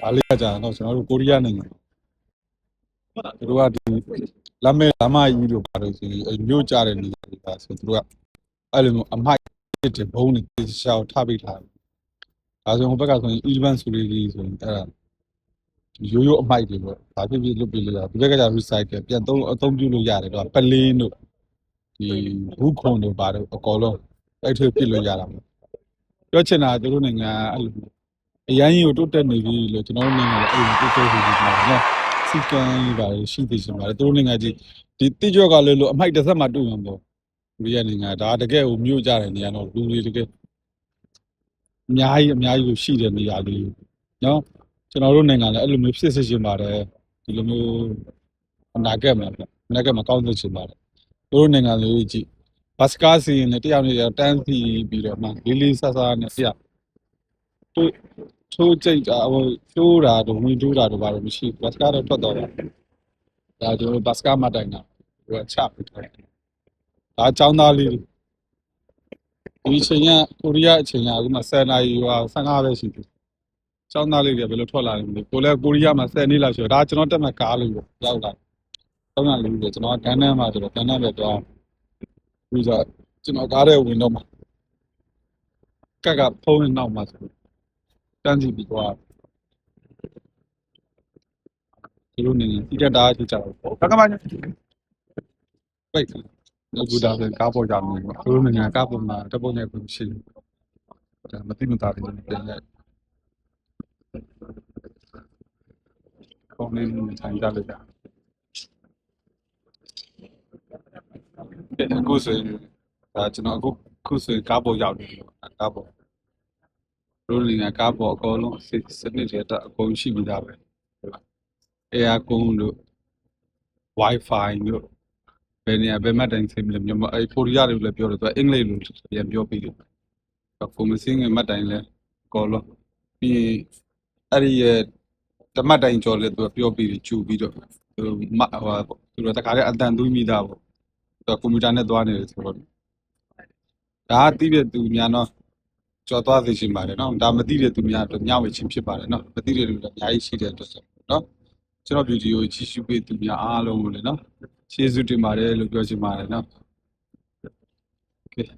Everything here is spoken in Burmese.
ဒါလေးကကြာတော့ကျွန်တော်တို့ကိုရီးယားနိုင်ငံသူတို့ကဒီလမ်းမဲလမ်းမကြီးတို့ပါလို့ဆိုရင်အဲ့မြို့ကြတဲ့နေရာတွေကဆိုသူတို့ကအဲ့လိုမျိုးအမိုက်တဲ့ဘုံတွေတေချာထားပေးထားတယ်ဒါဆိုဟိုဘက်ကဆိုရင် event ဆိုလေးကြီးဆိုရင်အဲ့ဒါရိုးရိုးအမိုက်တွေပေါ့ဒါဖြစ်ဖြစ်လွတ်ပြလို့ရဒီဘက်ကကျ recycle ပြန်သုံးအသုံးပြုလို့ရတယ်တော့ပလင်းတို့ဒီဘူးခွန်တို့ပါတော့အကောလုံးအဲ့ထွေးပြစ်လို့ရတာပေါ့ပြောချင်တာကသူတို့နိုင်ငံကအဲ့လိုမျိုး အရန်ကြီးကိုတိုးတက်နေပြီလို့ကျွန်တော်တို့နိုင်ငံလည်းအဲ့လိုတိုးတက်နေပြီပေါ့နော်စီကံကြီးပါလေရှိသေးချင်ပါတယ်သူတို့နိုင်ငံကြီးဒီတိကျော့ကလည်းလို့အမိုက်တစ်ဆက်မှတွေ့မှာပေါ့ဒီရနိုင်ငံဒါတကယ်ကိုမြို့ကြတဲ့နေရာတော့လူတွေတကယ်အများကြီးအများကြီးကိုရှိတဲ့နေရာလေးနော်ကျွန်တော်တို့နိုင်ငံလည်းအဲ့လိုမျိုးဖြစ်စေချင်ပါတယ်ဒီလိုမျိုးအနာဂတ်မှာပေါ့အနာဂတ်မှာကောင်းစေချင်ပါတယ်သူတို့နိုင်ငံလေးကြည့်ဘတ်စကားစီရင်လည်းတယောက်နဲ့တယောက်တန်းစီပြီးတော့မှလေးလေးဆဆနဲ့တယောက်တို့ ထိုးကြိတ်တာဟိုထိုးတာတော့ဝင်ထိုးတာတော့ဘာလို့မရှိဘူးဘတ်စကားတော့ထွက်တော့တာဒါကျွန်တော်ဘတ်စကားမတိုင်တာဟိုကချပြီးထားတယ်ဒါចောင်းသားလေးတွေဒီအချိန်ကကိုရီးယားအချိန်ကအခုမှ10နာရီဟို15ပဲရှိတယ်ចောင်းသားလေးတွေဘယ်လိုထွက်လာလဲမသိဘူးကိုလည်းကိုရီးယားမှာ10နှစ်လောက်ရှိတော့ဒါကျွန်တော်တက်မှကားလို့ရောက်လာတောင်းတာလေးတွေကျွန်တော်ကန်းတန်းမှာဆိုတော့ကန်းတန်းပဲတော့ပြီးတော့ကျွန်တော်ကားတဲ့ဝင်တော့မှာကက်ကဖုန်းနဲ့နောက်မှာဆိုတ န်းစီပြီးတော့ဒီလိုနေနေစီတက်တာကြည့်ကြတော့ဘက်ကမှပိတ်လောကူတာပဲကားပေါ်ကြမယ်ပေါ့ဒီလိုနေနေကားပေါ်မှာတပုတ်နဲ့ကိုရှိတယ်မတိမတာလေးပြန်လိုက်ကောင်းနေနေထိုင်ကြလို့ရတယ်အခုဆိုရင်ဒါကျွန်တော်အခုခုဆိုရင်ကားပေါ်ရောက်နေတယ်ကားပေါ် ရိုးလင်ကကားပေါ်အကုန်လုံးစစနစ်တွေတော့အကုန်ရှိပြီးသားပဲဟုတ်လား air con တို့ wifi တို့ဘယ်နေရာဘယ်မှတိုင်စိမ့်မလဲမြန်မာအဲကိုရီးယားတွေလည်းပြောတယ်သူကအင်္ဂလိပ်လိုပြန်ပြောပြီးတယ်ဖုန်းမစင်းငယ်မှတ်တိုင်လဲအကုန်လုံးပြီးရင်အဲ့ဒီရဲ့တမတ်တိုင်ကျော်လဲသူကပြောပြီးတယ်ကျူပြီးတော့သူမဟိုသူတို့တခါတည်းအတန်သွင်းမိသားပေါ့သူကကွန်ပျူတာနဲ့သွားနေတယ်ဆိုတော့ဒါကသိတဲ့သူများတော့ ကြော်သွားသိချင်ပါတယ်နော်ဒါမသိတဲ့သူများအတွက်မျှဝေခြင်းဖြစ်ပါတယ်နော်မသိတဲ့လူတွေအများကြီးရှိတဲ့အတွက်ဆိုနော်ကျွန်တော်ဗီဒီယိုကိုကြည့်ရှုပေးသူများအားလုံးကိုလည်းနော်ကျေးဇူးတင်ပါတယ်လို့ပြောချင်ပါတယ်နော် Okay